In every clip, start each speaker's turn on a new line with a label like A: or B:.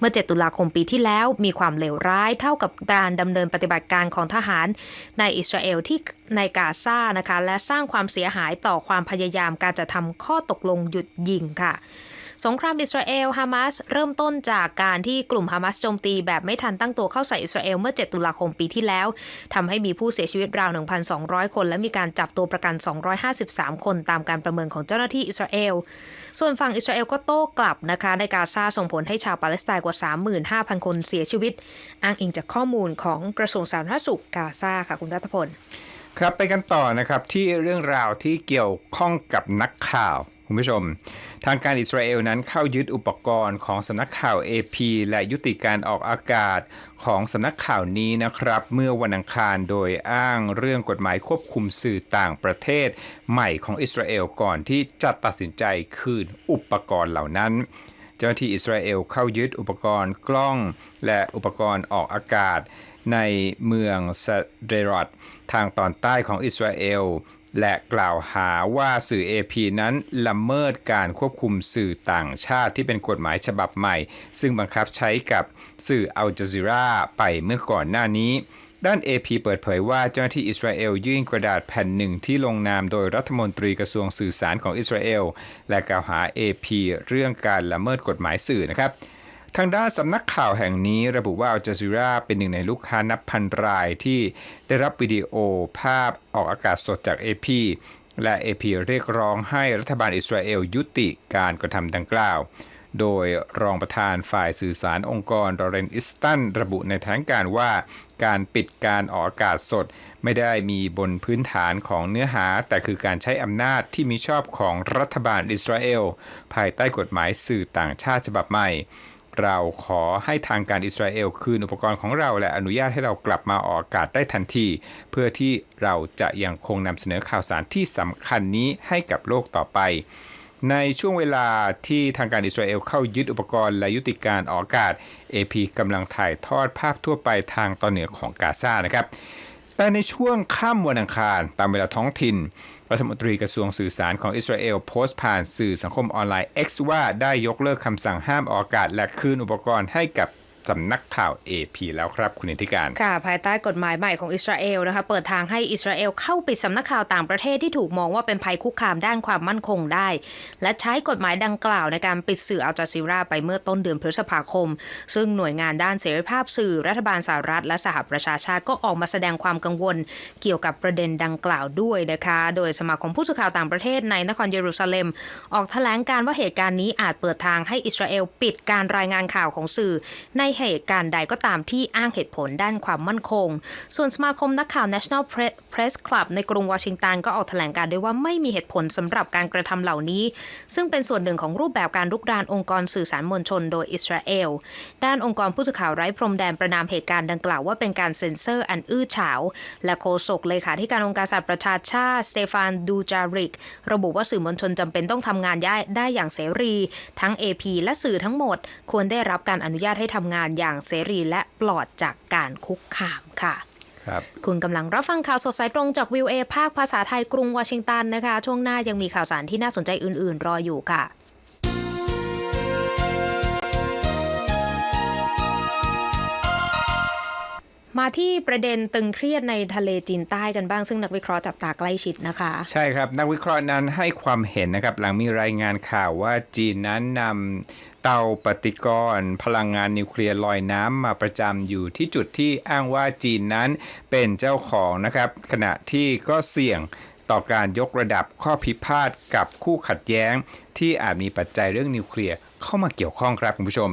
A: เมื่อ 7 ตุลาคมปีที่แล้วมีความเลวร้ายเท่ากับการดำเนินปฏิบัติการของทหาร ในอิสราเอลที่ในกาซานะคะ และสร้างความเสียหายต่อความพยายามการจะทำข้อตกลงหยุดยิงค่ะ สงครามอิสราเอลฮามาสเริ่มต้นจากการที่กลุ่มฮามาสโจมตีแบบไม่ทันตั้งตัวเข้าใส่อิสราเอลเมื่อ 7 ตุลาคมปีที่แล้วทำให้มีผู้เสียชีวิตราว 1,200 คน และมีการจับตัวประกัน 253 คนตามการประเมินของเจ้าหน้าที่อิสราเอล ส่วนฝั่งอิสราเอลก็โต้กลับนะคะในกาซาส่งผลให้ชาวปาเลสไตน์กว่า 35,000 คนเสียชีวิต อ้างอิงจากข้อมูลของกระทรวงสาธารณสุขกาซาค่ะคุณรัฐพล
B: ครับไปกันต่อนะครับที่เรื่องราวที่เกี่ยวข้องกับนักข่าว คุณผู้ชม ทางการอิสราเอลนั้นเข้ายึดอุปกรณ์ของสำนักข่าว AP และยุติการออกอากาศของสำนักข่าวนี้นะครับ เมื่อวันอังคารโดยอ้างเรื่องกฎหมายควบคุมสื่อต่างประเทศ ใหม่ของอิสราเอลก่อนที่จะตัดสินใจคืนอุปกรณ์เหล่านั้นเจ้าหน้าที่อิสราเอลเข้ายึดอุปกรณ์กล้อง และอุปกรณ์ออกอากาศ ในเมืองซเดรอตทางตอนใต้ของอิสราเอล และกล่าวหาว่าสื่อ AP นั้นละเมิดการควบคุมสื่อต่างชาติที่เป็นกฎหมายฉบับใหม่ ซึ่งบังคับใช้กับสื่ออัลจ z ซีราไปเมื่อก่อนหน้านี้ด้าน AP เปิดเผยว่าเจ้าหน้าที่อิสราเอลยื่นกระดาษแผ่นหนึ่งที่ลงนามโดยรัฐมนตรีกระทรวงสื่อสารของอิสราเอล และกล่าวหา AP เรื่องการละเมิดกฎหมายสื่อนะครับ ทางด้านสำนักข่าวแห่งนี้ระบุว่าอัลจ z ซีราเป็นหนึ่งในลูกค้านับพันรายที่ได้รับวิดีโอภาพออกอากาศสดจาก AP และ AP เรียกร้องให้รัฐบาลอิสราเอลยุติการกระทำดังกล่าว โดยรองประธานฝ่ายสื่อสารองค์กรดอเรนอิสตันระบุในแถลงการว่าการปิดการออกอากาศสด ไม่ได้มีบนพื้นฐานของเนื้อหา แต่คือการใช้อำนาจที่มีชอบของรัฐบาลอิสราเอล ภายใต้กฎหมายสื่อต่างชาติฉบับใหม่ เราขอให้ทางการอิสราเอลคืนอุปกรณ์ของเราและอนุญาตให้เรากลับมาออกอากาศได้ทันที เพื่อที่เราจะยังคงนำเสนอข่าวสารที่สำคัญนี้ให้กับโลกต่อไป ในช่วงเวลาที่ทางการอิสราเอลเข้ายึดอุปกรณ์และยุติการออกอากาศ AP กำลังถ่ายทอดภาพทั่วไปทางตอนเหนือของกาซานะครับแต่ในช่วงค่ำวันอังคารตามเวลาท้องถิ่น รัฐมนตรีกระทรวงสื่อสารของอิสราเอลโพสต์ผ่านสื่อสังคมออนไลน์ X ว่าได้ยกเลิกคำสั่งห้ามออกอากาศและคืนอุปกรณ์ให้กับ สำนักข่าว AP แล้วครับคุณนิติการ
A: ค่ะ ภายใต้กฎหมายใหม่ของอิสราเอลนะคะเปิดทางให้อิสราเอลเข้าปิดสำนักข่าวต่างประเทศที่ถูกมองว่าเป็นภัยคุกคามด้านความมั่นคงได้ และใช้กฎหมายดังกล่าวในการปิดสื่ออัลจาซีราไปเมื่อต้นเดือนพฤษภาคม ซึ่งหน่วยงานด้านเสรีภาพสื่อรัฐบาลสหรัฐ และสหประชาชาติก็ออกมาแสดงความกังวล เกี่ยวกับประเด็นดังกล่าวด้วยนะคะ โดยสมาคมผู้สื่อข่าวต่างประเทศในนครเยรูซาเล็ม ออกแถลงการว่าเหตุการณ์นี้อาจเปิดทางให้อิสราเอลปิดการรายงานข่าวของสื่อในเหตุการณ์ใดก็ตามที่อ้างเหตุผลด้านความมั่นคง ส่วนสมาคมนักข่าว National Press Club ในกรุงวอชิงตันก็ออกแถลงการด้วยว่าไม่มีเหตุผลสำหรับการกระทำเหล่านี้ ซึ่งเป็นส่วนหนึ่งของรูปแบบการลุกรานองค์กรสื่อสารมวลชนโดยอิสราเอล ด้านองค์กรผู้สื่อข่าวไร้พรมแดนประนามเหตุการณ์ดังกล่าวว่าเป็นการเซ็นเซอร์อันอื้อฉาว และโฆษกเลขาธิการองค์การสหประชาชาติสเตฟานดูจาริก ระบุว่าสื่อมวลชนจำเป็นต้องทำงานได้อย่างเสรี ทั้ง AP และสื่อทั้งหมด ควรได้รับการอนุญาตให้ทำงานอย่างเสรีและปลอดจากการคุกคามค่ะ
B: ครับ
A: คุณกำลังรับฟังข่าวสดสายตรงจากวิวเอภาคภาษาไทยกรุงวอชิงตันนะคะ ช่วงหน้ายังมีข่าวสารที่น่าสนใจอื่น ๆ รออยู่ค่ะ มาที่ประเด็นตึงเครียดในทะเลจีนใต้กันบ้างซึ่งนักวิเคราะห์จับตาใกล้ชิดนะคะ
B: ใช่ครับ นักวิเคราะห์นั้นให้ความเห็นนะครับ หลังมีรายงานข่าวว่าจีนนั้นนำเตาปฏิกรณ์พลังงานนิวเคลียร์ลอยน้ำมาประจำอยู่ที่จุดที่อ้างว่าจีนนั้นเป็นเจ้าของนะครับ ขณะที่ก็เสี่ยงต่อการยกระดับข้อพิพาทกับคู่ขัดแย้ง ที่อาจมีปัจจัยเรื่องนิวเคลียร์เข้ามาเกี่ยวข้องครับคุณผู้ชม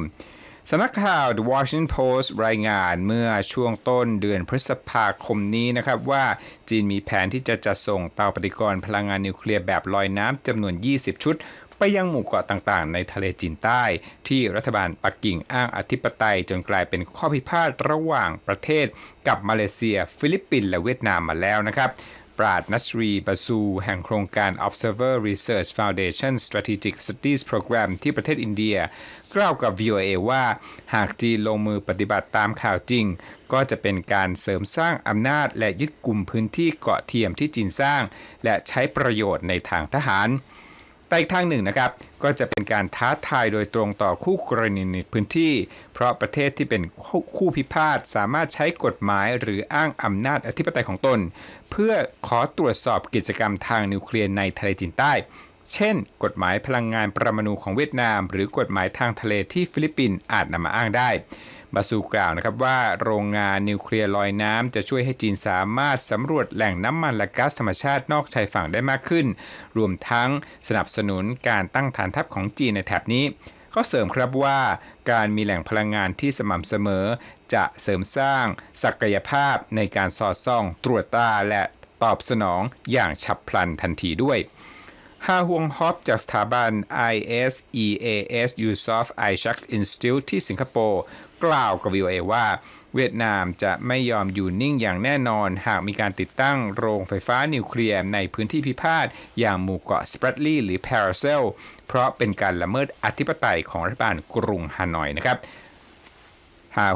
B: สำนักข่าว The Washington Post รายงานเมื่อช่วงต้นเดือนพฤษภาคมนี้นะครับว่าจีนมีแผนที่จะจัดส่งเตาปฏิกรณ์พลังงานนิวเคลียร์แบบลอยน้ำจำนวน 20 ชุด ไปยังหมู่เกาะต่างๆ ในทะเลจีนใต้ ที่รัฐบาลปักกิ่งอ้างอธิปไตย จนกลายเป็นข้อพิพาทระหว่างประเทศกับมาเลเซีย ฟิลิปปินส์และเวียดนามมาแล้วนะครับ ปราดนัสรีบาซู แห่งโครงการ Observer Research Foundation Strategic Studies Program ที่ประเทศอินเดีย กล่าวกับ VOA ว่า หากจีนลงมือปฏิบัติตามข่าวจริง ก็จะเป็นการเสริมสร้างอำนาจและยึดกลุ่มพื้นที่เกาะเทียมที่จีนสร้าง และใช้ประโยชน์ในทางทหาร แต่อีกทางหนึ่งนะครับ ก็จะเป็นการท้าทายโดยตรงต่อคู่กรณีในพื้นที่ เพราะประเทศที่เป็นคู่พิพาทสามารถใช้กฎหมายหรืออ้างอำนาจอธิปไตยของตน เพื่อขอตรวจสอบกิจกรรมทางนิวเคลียร์ในทะเลจีนใต้ เช่น กฎหมายพลังงานประมาณูของเวียดนาม หรือกฎหมายทางทะเลที่ฟิลิปปินส์อาจนำมาอ้างได้ บาซูกล่าวนะครับว่าโรงงานนิวเคลียร์ลอยน้ำจะช่วยให้จีนสามารถสำรวจแหล่งน้ำมันและก๊าซธรรมชาตินอกชายฝั่งได้มากขึ้น รวมทั้งสนับสนุนการตั้งฐานทัพของจีนในแถบนี้เขาเสริมครับว่าการมีแหล่งพลังงานที่สม่ำเสมอ จะเสริมสร้างศักยภาพในการสอดส่อง ตรวจตาและตอบสนองอย่างฉับพลันทันทีด้วย ฮาฮวงฮอปจากสถาบัน ISEAS Yusof Ishak Institute ที่สิงคโปร์กล่าวกับ VOA ว่า เวียดนามจะไม่ยอมอยู่นิ่งอย่างแน่นอน หากมีการติดตั้งโรงไฟฟ้านิวเคลียร์ในพื้นที่พิพาทอย่างหมู่เกาะสเปรดลีหรือพาราเซลเพราะเป็นการละเมิดอธิปไตยของรัฐบาลกรุงฮานอยนะครับ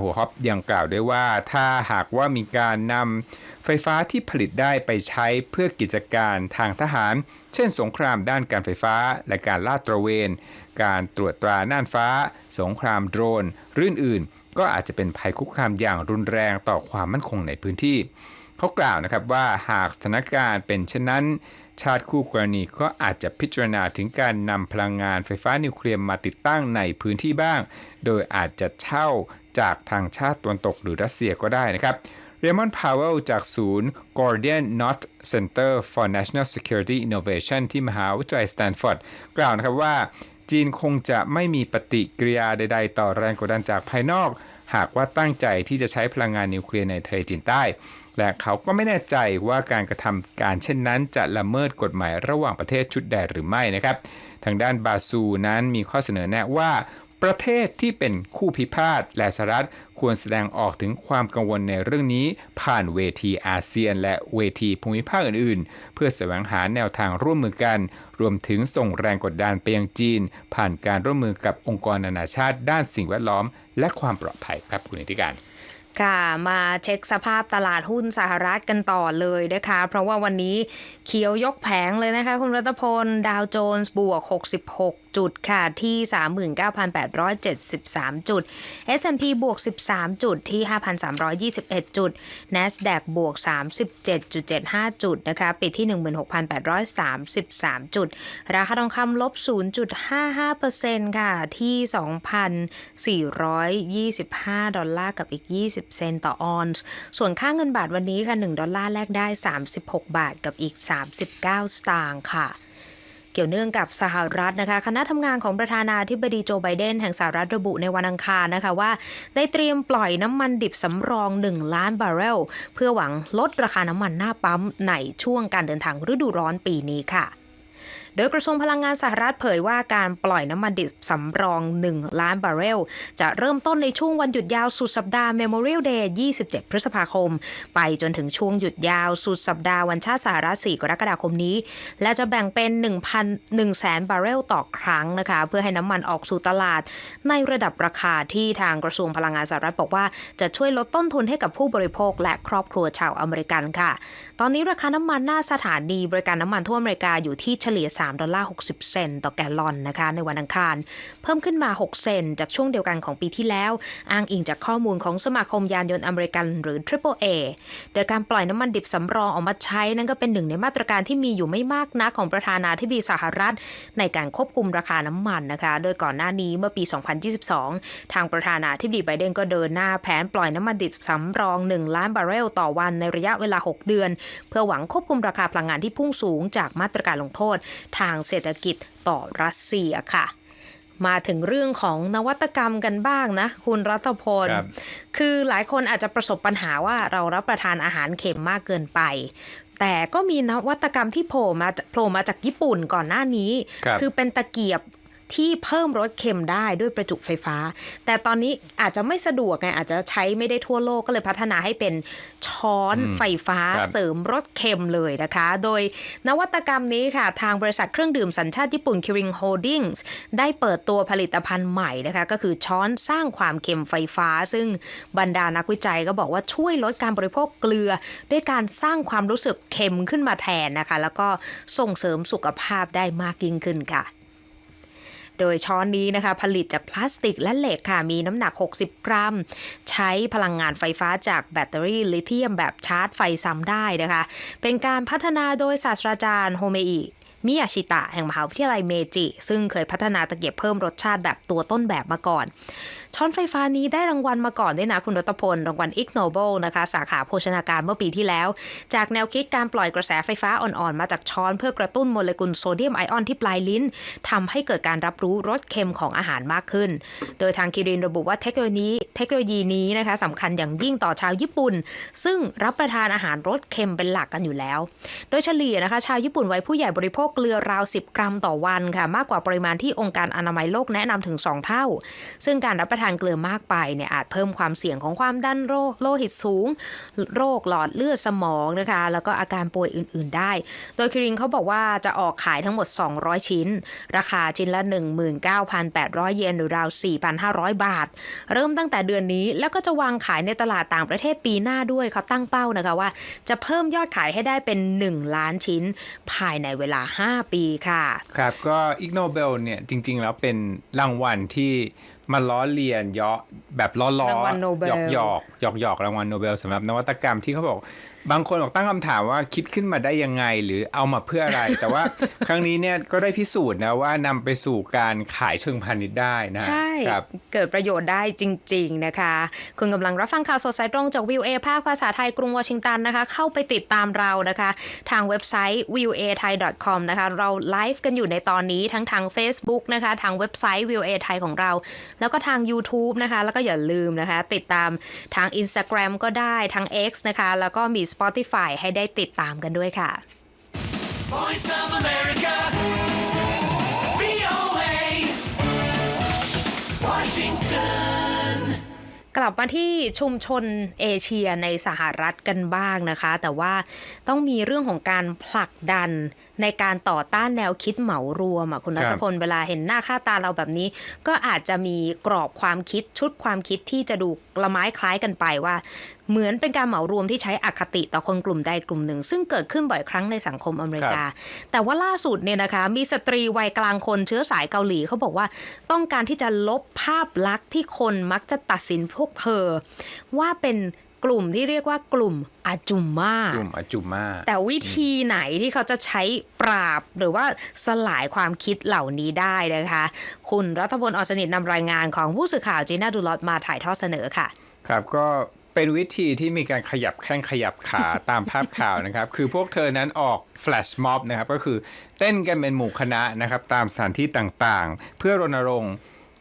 B: หัวฮอปยังกล่าวด้วยว่า ถ้าหากว่ามีการนำไฟฟ้าที่ผลิตได้ไปใช้เพื่อกิจการทางทหาร เช่น สงครามด้านการไฟฟ้า และการลาดตระเวน การตรวจตราน่านฟ้า สงครามโดรนหรืออื่น ก็อาจจะเป็นภัยคุกคามอย่างรุนแรงต่อความมั่นคงในพื้นที่เขากล่าวนะครับว่าหากสถานการณ์เป็นเช่นนั้น ชาติคู่กรณีก็อาจจะพิจารณาถึงการนำพลังงานไฟฟ้านิวเคลียร์มาติดตั้งในพื้นที่บ้าง โดยอาจจะเช่า จากทางชาติตะวันตกหรือรัสเซียก็ได้นะครับเรมอนพาวเวลจากศูนย์ Gordian Knot Center for National Security Innovation ที่มหาวิทยาลัยสแตนฟอร์ดกล่าวนะครับว่า จีนคงจะไม่มีปฏิกิริยาใด ๆ ต่อแรงกดดันจากภายนอก หากว่าตั้งใจที่จะใช้พลังงานนิวเคลียร์ในทะเลจีนใต้ และเขาก็ไม่แน่ใจว่าการกระทำการเช่นนั้น จะละเมิดกฎหมายระหว่างประเทศชุดใดหรือไม่นะครับ ทางด้านบาซูนั้นมีข้อเสนอแนะว่า ประเทศที่เป็นคู่พิพาทและสหรัฐควรแสดงออกถึงความกังวลในเรื่องนี้ ผ่านเวทีอาเซียน และเวทีภูมิภาคอื่นๆ เพื่อแสวงหาแนวทางร่วมมือกัน รวมถึงส่งแรงกดดันไปยังจีน ผ่านการร่วมมือกับองค์กรนานาชาติด้านสิ่งแวดล้อม และความปลอดภัยครับคุณนิติการ
A: ค่ะมาเช็คสภาพตลาดหุ้นสหรัฐกันต่อเลยนะคะ เพราะว่าวันนี้เขียวยกแผงเลยนะคะคุณรัตพล ดาวโจนส์บวก 66 จุดค่ะที่ 39,873 จุด S&P บวก 13 จุดที่ 5,321 จุด NASDAQ บวก 37.75 จุดนะคะปิดที่ 16,833 จุด ราคาทองคำลบ 0.55%ค่ะที่ 2,425 ดอลลาร์กับอีก 20เซนต์ต่อออนซ์ ส่วนค่าเงินบาทวันนี้ค่ะ 1 ดอลลาร์แลกได้ 36 บาทกับอีก 39 สตางค์ค่ะเกี่ยวเนื่องกับสหรัฐนะคะ คณะทำงานของประธานาธิบดีโจไบเดนแห่งสหรัฐระบุในวันอังคารนะคะว่า ได้เตรียมปล่อยน้ำมันดิบสำรอง 1 ล้านบาร์เรล เพื่อหวังลดราคาน้ำมันหน้าปั๊มในช่วงการเดินทางฤดูร้อนปีนี้ค่ะ โดยกระทรวงพลังงานสหรัฐเผยว่าการปล่อยน้ำมันดิบสำรอง 1 ล้านบาร์เรล จะเริ่มต้นในช่วงวันหยุดยาวสุดสัปดาห์ Memorial Day 27 พฤษภาคม ไปจนถึงช่วงหยุดยาวสุดสัปดาห์วันชาติสหรัฐ 4 กรกฎาคมนี้ และจะแบ่งเป็น 1,000 1แสนบาร์เรลต่อครั้งนะคะ เพื่อให้น้ำมันออกสู่ตลาด ในระดับราคาที่ทางกระทรวงพลังงานสหรัฐบอกว่าจะช่วยลดต้นทุนให้กับผู้บริโภค และครอบครัวชาวอเมริกันค่ะ ตอนนี้ราคาน้ำมันหน้าสถานีบริการน้ำมันทั่วอเมริกาอยู่ที่เฉลี่ย3 ดอลลาร์ 60 เซนต์ต่อแกลลอนนะคะในวันอังคาร เพิ่มขึ้นมา 6 เซนต์จากช่วงเดียวกันของปีที่แล้ว อ้างอิงจากข้อมูลของสมาคมยานยนต์อเมริกันหรือ Triple A โดยการปล่อยน้ำมันดิบสำรองออกมาใช้นั่นก็เป็นหนึ่งในมาตรการที่มีอยู่ไม่มากนักของประธานาธิบดีสหรัฐ ในการควบคุมราคาน้ำมันนะคะ โดยก่อนหน้านี้เมื่อปี 2022 ทางประธานาธิบดีไบเดนก็เดินหน้าแผนปล่อยน้ำมันดิบสำรอง 1 ล้านบาร์เรลต่อวันในระยะเวลา 6 เดือน เพื่อหวังควบคุมราคาพลังงานที่พุ่งสูงจากมาตรการลงโทษทางเศรษฐกิจต่อรัสเซียค่ะ มาถึงเรื่องของนวัตกรรมกันบ้างนะ คุณรัตพล
B: ครับ
A: คือหลายคนอาจจะประสบปัญหาว่าเรารับประทานอาหารเค็มมากเกินไปแต่ก็มีนวัตกรรมที่โผล่มาโผล่มาจากญี่ปุ่นก่อนหน้านี้
B: ครับ
A: อเป็นตะเกียบ ที่เพิ่มรสเค็มได้ด้วยประจุไฟฟ้า แต่ตอนนี้อาจจะไม่สะดวกไงอาจจะใช้ไม่ได้ทั่วโลกก็เลยพัฒนาให้เป็นช้อนไฟฟ้า
B: ครับ
A: เสริมรสเค็มเลยนะคะ โดยนวัตกรรมนี้ค่ะ ทางบริษัทเครื่องดื่มสัญชาติญี่ปุ่น Kirin Holdings ได้เปิดตัวผลิตภัณฑ์ใหม่นะคะ ก็คือช้อนสร้างความเค็มไฟฟ้า ซึ่งบรรดานักวิจัยก็บอกว่าช่วยลดการบริโภคเกลือ ด้วยการสร้างความรู้สึกเค็มขึ้นมาแทนนะคะ แล้วก็ส่งเสริมสุขภาพได้มากยิ่งขึ้นค่ะ โดยช้อนนี้นะคะผลิตจากพลาสติกและเหล็กค่ะ มีน้ำหนัก 60 กรัม ใช้พลังงานไฟฟ้าจากแบตเตอรี่ลิเธียมแบบชาร์จไฟซ้ำได้นะคะ เป็นการพัฒนาโดยศาสตราจารย์โฮเมอิ มิยาชิตะแห่งมหาวิทยาลัยเมจิ ซึ่งเคยพัฒนาตะเกียบเพิ่มรสชาติแบบตัวต้นแบบมาก่อน ช้อนไฟฟ้านี้ได้รางวัลมาก่อนด้วยนะคุณรัตพล รางวัลอิกโนเบิลนะคะ สาขาโภชนาการเมื่อปีที่แล้ว จากแนวคิดการปล่อยกระแสไฟฟ้าอ่อนๆ มาจากช้อนเพื่อกระตุ้นโมเลกุลโซเดียมไอออนที่ปลายลิ้นทำให้เกิดการรับรู้รสเค็มของอาหารมากขึ้น โดยทางคิรินระบุว่าเทคโนโลยีเทคโนโลยีนี้นะคะสำคัญอย่างยิ่งต่อชาวญี่ปุ่น ซึ่งรับประทานอาหารรสเค็มเป็นหลักกันอยู่แล้ว โดยเฉลี่ยนะคะ ชาวญี่ปุ่นวัยผู้ใหญ่บริโภคเกลือราว 10 กรัมต่อวันค่ะ มากกว่าปริมาณที่องค์การอนามัยโลกแนะนำถึง 2 เท่า ซึ่งการรับประทานเกลือมากไปเนี่ยอาจเพิ่มความเสี่ยงของความดันโรคโลหิตสูง โรคหลอดเลือดสมองนะคะ แล้วก็อาการป่วยอื่น ๆ ได้ โดยคิรินเขาบอกว่าจะออกขายทั้งหมด 200 ชิ้น ราคาชิ้นละ 19,800 เยนหรือราว 4,500 บาท เริ่มตั้งแต่เดือนนี้แล้วก็จะวางขายในตลาดต่างประเทศปีหน้าด้วยเขาตั้งเป้านะคะว่า จะเพิ่มยอดขายให้ได้เป็น 1 ล้านชิ้น ภายในเวลา5 ปีค่ะ
B: ครับก็อิกโนเบลเนี่ยจริง ๆ แล้วเป็นรางวัลที่มาล้อเลียนเยาะแบบล้อๆ
A: รางวัลโนเบล
B: หยอกหยอกหยอกหยอกรางวัลโนเบลสำหรับนวัตกรรมที่เขาบอก บางคนบอกตั้งคำถามว่าคิดขึ้นมาได้ยังไงหรือเอามาเพื่ออะไร แต่ว่าครั้งนี้เนี่ยก็ได้พิสูจน์นะว่านำไปสู่การขายเชิงพาณิชย์ได้นะ
A: ใช่
B: ครับ
A: เกิดประโยชน์ได้จริง ๆนะคะ คุณกำลังรับฟังข่าวสดสายตรงจากวิวเอภาคภาษาไทยกรุงวอชิงตันนะคะ เข้าไปติดตามเรานะคะ ทางเว็บไซต์ v i e w a thai com นะคะ เราไลฟ์กันอยู่ในตอนนี้ทั้งทาง Facebook นะคะ ทางเว็บไซต์ v i e w a thai ของเราแล้วก็ทาง YouTube นะคะ แล้วก็อย่าลืมนะคะ ติดตามทาง Instagram ก็ได้ทาง X นะคะ แล้วก็มี Spotify ให้ได้ติดตามกันด้วยค่ะ
C: Voice of America. VOA. Washington.
A: กลับมาที่ชุมชนเอเชียในสหรัฐกันบ้างนะคะ แต่ว่าต้องมีเรื่องของการผลักดันในการต่อต้านแนวคิดเหมารวมอะคุณรั
B: ค
A: ฐ
B: รับ
A: พลเวลาเห็นหน้าค่าตาเราแบบนี้ ก็อาจจะมีกรอบความคิดชุดความคิดที่จะดูละไม้คล้ายกันไปว่าเหมือนเป็นการเหมารวมที่ใช้อคติต่อคนกลุ่มใดกลุ่มหนึ่ง ซึ่งเกิดขึ้นบ่อยครั้งในสังคมอเมริกา แต่ว่าล่าสุดเนี่ยนะคะมีสตรีวัยกลางคนเชื้อสายเกาหลีเขาบอกว่าต้องการที่จะลบภาพลักษณ์ที่คนมักจะตัดสินพวกเธอ ว่าเป็นกลุ่มที่เรียกว่ากลุ่มอาจุมมา ก
B: ลุ่มอาจุมา
A: แต่วิธีไหนที่เขาจะใช้ปราบหรือว่าสลายความคิดเหล่านี้ได้นะคะ คุณรัฐพลออสนิทนำรายงานของผู้สื่อข่าวจีน่าดูลอตมาถ่ายทอดเสนอค่ะ
B: ครับก็ เป็นวิธีที่มีการขยับแข้งขยับขาตามภาพข่าวนะครับ คือพวกเธอนั้นออกแฟลชม็อบนะครับ ก็คือเต้นกันเป็นหมู่คณะนะครับ ตามสถานที่ต่างๆ เพื่อรณรงค์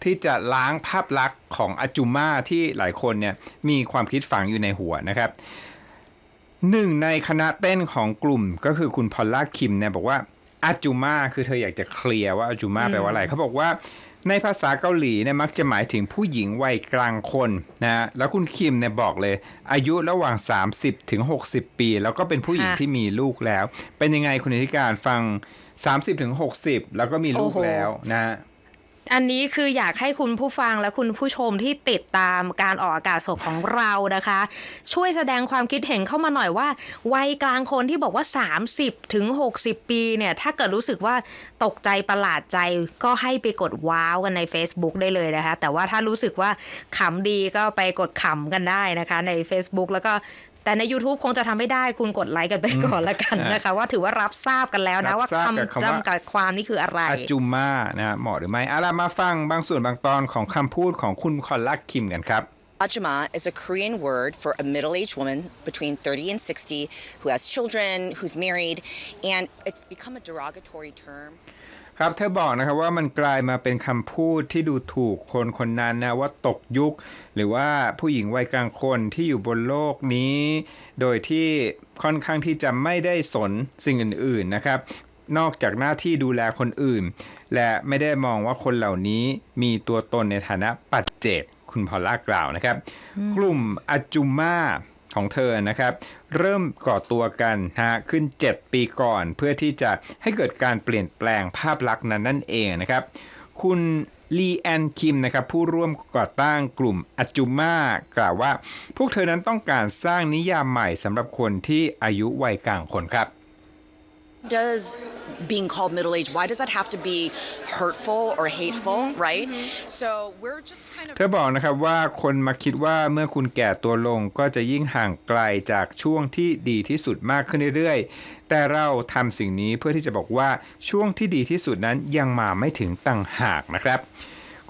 B: ที่จะล้างภาพลักษณ์ของอาจุมาที่หลายคนเนี่ยมีความคิดฝังอยู่ในหัวนะครับหนึ่งในคณะเต้นของกลุ่มก็คือคุณพอลล่าคิมเนี่ยบอกว่าอาจูมาคือเธออยากจะเคลียร์ว่าอาจูมาแปลว่าอะไรเขาบอกว่า ในภาษาเกาหลีเนี่ยมักจะหมายถึงผู้หญิงวัยกลางคนนะฮะแล้วคุณคิมเนี่ยบอกเลย อายุระหว่าง 30ถึง60 ปี แล้วก็เป็นผู้หญิง
A: ค่ะ
B: ที่มีลูกแล้ว เป็นยังไงคุณนิติการฟัง 30ถึง60 แล้วก็มีลูก
A: โอ้โห
B: แล้วนะฮะ
A: อันนี้คืออยากให้คุณผู้ฟังและคุณผู้ชมที่ติดตามการออกอากาศสดของเรานะคะ ช่วยแสดงความคิดเห็นเข้ามาหน่อยว่า วัยกลางคนที่บอกว่า 30ถึง60 ปีเนี่ยถ้าเกิดรู้สึกว่าตกใจประหลาดใจก็ให้ไปกดว้าวกันใน Facebook ได้เลยนะคะ แต่ว่าถ้ารู้สึกว่าขำดีก็ไปกดขำกันได้นะคะใน Facebook แล้วก็ แต่ใน YouTube คงจะทำไม่ได้คุณกดไลค์กันไปก่อนละกันนะคะ ว่าถือว่ารับทราบกันแล้วนะ
B: รับ
A: ว่า
B: ทราบกับ
A: คำ
B: คำว่า
A: จำกัดความนี่คืออะไร
B: อาจูมานะฮะเหมาะหรือไม่เอาล่ะมาฟังบางส่วนบางตอนของคำพูดของคุณคอลลักคิมกันครับ
D: Ajuma is a Korean word for a middle aged woman between 30 and 60 who has children, who's married, and it's become a derogatory term.
B: ครับเธอบอกนะครับว่ามันกลายมาเป็นคำพูดที่ดูถูกคนคนนั้นนะว่าตกยุค หรือว่าผู้หญิงวัยกลางคนที่อยู่บนโลกนี้ โดยที่ค่อนข้างที่จะไม่ได้สนสิ่งอื่นๆนะครับ นอกจากหน้าที่ดูแลคนอื่น และไม่ได้มองว่าคนเหล่านี้มีตัวตนในฐานะปัจเจกคุณพอลล่ากล่าวนะครับ กลุ่มอาจูมาของเธอนะครับ เริ่มก่อตัวกันฮะขึ้น 7 ปีก่อน เพื่อที่จะให้เกิดการเปลี่ยนแปลงภาพลักษณ์นั้นนั่นเองนะครับ คุณลีแอนคิมนะครับผู้ร่วมก่อตั้งกลุ่มอจูมากล่าวว่า พวกเธอนั้นต้องการสร้างนิยามใหม่สำหรับคนที่อายุวัยกลางคนครับ
D: Does being called middle age, why does that have to be hurtful or hateful, right? So we're just kind of
B: เธอบอกนะครับว่าคนมาคิดว่าเมื่อคุณแก่ตัวลงก็จะยิ่งห่างไกลจากช่วงที่ดีที่สุดมากขึ้นเรื่อยๆ แต่เราทำสิ่งนี้เพื่อที่จะบอกว่าช่วงที่ดีที่สุดนั้นยังมาไม่ถึงต่างหากนะครับ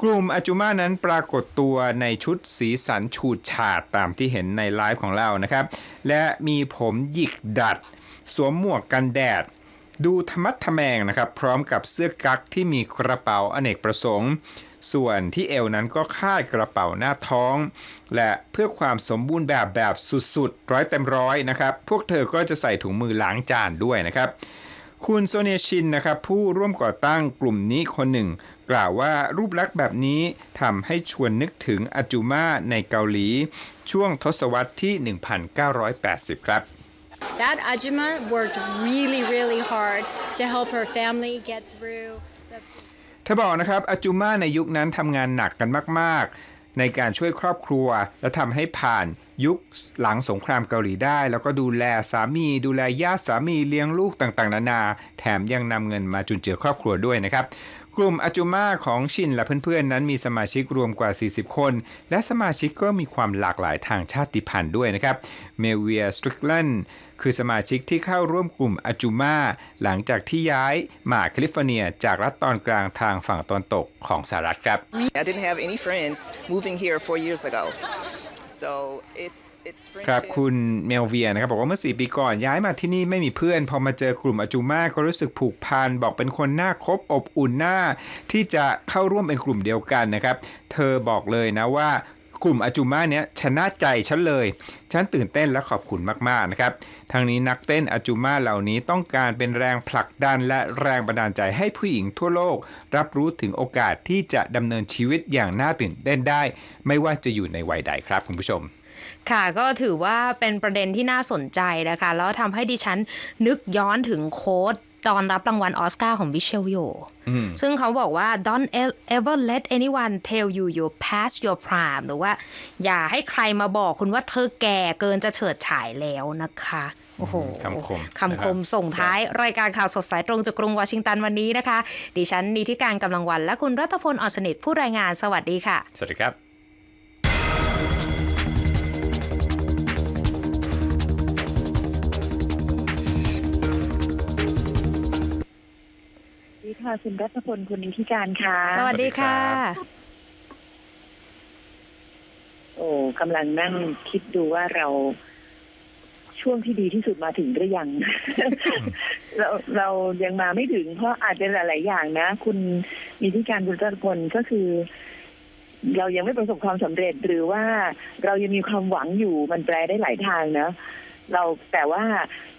B: กลุ่มอาจูมานั้นปรากฏตัวในชุดสีสันฉูดฉาดตามที่เห็นในไลฟ์ของเรานะครับ และมีผมหยิกดัด สวมหมวกกันแดด ดูธรรมัดทะแมงนะครับ พร้อมกับเสื้อกั๊กที่มีกระเป๋าอเนกประสงค์ ส่วนที่เอวนั้นก็คาดกระเป๋าหน้าท้อง และเพื่อความสมบูรณ์แบบแบบสุดๆร้อยเต็มร้อยนะครับ พวกเธอก็จะใส่ถุงมือล้างจานด้วยนะครับคุณโซเนชินนะครับผู้ร่วมก่อตั้งกลุ่มนี้คนหนึ่ง กล่าวว่ารูปลักษณ์แบบนี้ทำให้ชวนนึกถึงอาจูมาในเกาหลี ช่วงทศวรรษที่ 1980 ครับ
E: That Ajuma worked really, really hard to help her family get through the
B: เธอบอกนะครับอาจูมาในยุคนั้นทำงานหนักกันมาก ๆ ในการช่วยครอบครัว และทำให้ผ่านยุคหลังสงครามเกาหลีได้ แล้วก็ดูแลสามี ดูแลญาติสามีเลี้ยงลูกต่างๆ นานา แถมยังนำเงินมาจุนเจือครอบครัวด้วยนะครับ กลุ่มอาจูมาของชินและเพื่อนๆนั้นมีสมาชิกรวมกว่า 40 คน และสมาชิกก็มีความหลากหลายทางชาติพันธุ์ด้วยนะครับ เมเวียสตริกลันคือสมาชิกที่เข้าร่วมกลุ่มอาจูมาหลังจากที่ย้ายมาแคลิฟอร์เนีย จากรัฐตอนกลางทางฝั่งตอนตกของสหรัฐครับ
F: I didn't have any friends moving here four years ago. So it's it's
B: ครับ
F: friendship.
B: คุณเมลเวียนะครับบอกว่าเมื่อ 4 ปีก่อนย้ายมาที่นี่ไม่มีเพื่อน พอมาเจอกลุ่มอาจูมาก็รู้สึกผูกพันบอกเป็นคนน่าคบอบอุ่นหน้า ที่จะเข้าร่วมเป็นกลุ่มเดียวกันนะครับ เธอบอกเลยนะว่า กลุ่มอาจูมาเนี้ยชนะใจฉันเลย ฉันตื่นเต้นและขอบคุณมากๆนะครับทางนี้นักเต้นอาจูมาเหล่านี้ต้องการเป็นแรงผลักดันและแรงบันดาลใจให้ผู้หญิงทั่วโลก รับรู้ถึงโอกาสที่จะดำเนินชีวิตอย่างน่าตื่นเต้นได้ ไม่ว่าจะอยู่ในวัยใดครับคุณผู้ชม
A: ค่ะก็ถือว่าเป็นประเด็นที่น่าสนใจนะคะ แล้วทำให้ดิฉันนึกย้อนถึงโค้ด ตอนรับรางวัลออสการ์ของมิเชลโยซึ่งเขาบอกว่า don't ever let anyone tell you you're past your prime หรือว่า อย่าให้ใครมาบอกคุณว่าเธอแก่เกินจะเฉิดฉายแล้วนะคะโอ้โห
B: คำคม
A: คำคมส่งท้าย รายการข่าวสดสายตรงจากกรุงวอชิงตันวันนี้นะคะ ดิฉันนีทิการกำลังวัน และคุณรัตพลอ่อนสนิทผู้รายงานสวัสดีค่ะ
B: สวัสดีครับ
G: ดีค่ะคุณรัตพลคุณนิธิการค่ะ
A: สวัสดีค่ะ
G: โอ้กำลังนั่งคิดดูว่าเราช่วงที่ดีที่สุดมาถึงหรือยัง เราเรายังมาไม่ถึง เพราะอาจจะหลาย ๆ อย่างนะ คุณนิธิการคุณรัตพลก็คือ เรายังไม่ประสบความสำเร็จหรือว่าเรายังมีความหวังอยู่มันแปลได้หลายทางนะเราแต่ว่า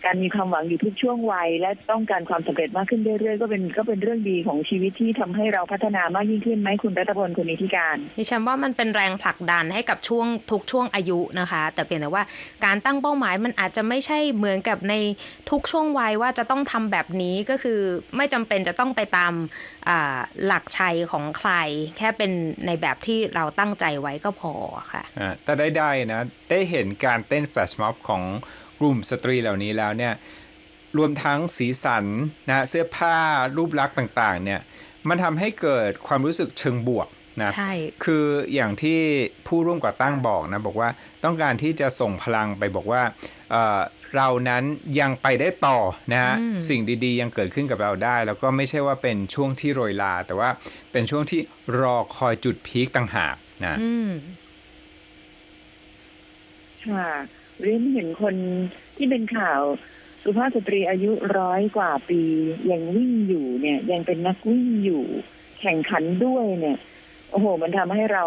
G: การมีความหวังอยู่ทุกช่วงวัย และต้องการความสำเร็จมากขึ้นเรื่อยๆ ก็เป็นก็เป็นเรื่องดีของชีวิตที่ทำให้เราพัฒนามากยิ่งขึ้นไหมคุณรัตพลคุณนิธิการ
A: ดิฉันว่ามันเป็นแรงผลักดันให้กับช่วงทุกช่วงอายุนะคะ แต่เพียงแต่ว่าการตั้งเป้าหมายมันอาจจะไม่ใช่เหมือนกับในทุกช่วงวัยว่าจะต้องทำแบบนี้ก็คือไม่จำเป็นจะต้องไปตามอ่าหลักชัยของใคร แค่เป็นในแบบที่เราตั้งใจไว้ก็พอค่ะ
B: อ่าแต่ได้ได้นะได้เห็นการเต้นแฟลชม็อบของ กลุ่มสตรีเหล่านี้แล้วเนี่ยรวมทั้งสีสันนะเสื้อผ้ารูปลักษณ์ต่างๆเนี่ยมันทำให้เกิดความรู้สึกเชิงบวกนะ
A: ใช่
B: คืออย่างที่ผู้ร่วมก่อตั้งบอกนะบอกว่าต้องการที่จะส่งพลังไปบอกว่าเอ่อเรานั้นยังไปได้ต่อนะฮะ
A: อืม
B: สิ่งดีๆ ยังเกิดขึ้นกับเราได้ แล้วก็ไม่ใช่ว่าเป็นช่วงที่โรยลา แต่ว่าเป็นช่วงที่รอคอยจุดพีคต่างหากนะ
A: อืม
G: ค่ะ เรียนเห็นคนที่เป็นข่าวสุภาพสตรีอายุร้อยกว่าปี ยังวิ่งอยู่เนี่ย ยังเป็นนักวิ่งอยู่ แข่งขันด้วยเนี่ย โอ้โห มันทำให้เรา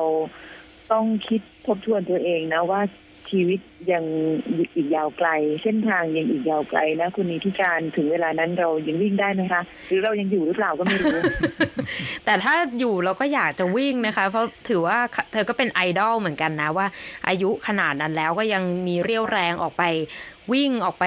G: ต้องคิดทบทวนตัวเองนะว่า ชีวิตยังอีกยาวไกล เส้นทางยังอีกยาวไกลนะคุณนิติการถึงเวลานั้นเรายังวิ่งได้ไหมคะ หรือเรายังอยู่หรือเปล่าก็ไม่รู้
A: แต่ถ้าอยู่เราก็อยากจะวิ่งนะคะ เพราะถือว่าเธอก็เป็นไอดอลเหมือนกันนะว่า อายุขนาดนั้นแล้วก็ยังมีเรี่ยวแรงออกไปวิ่งออกไป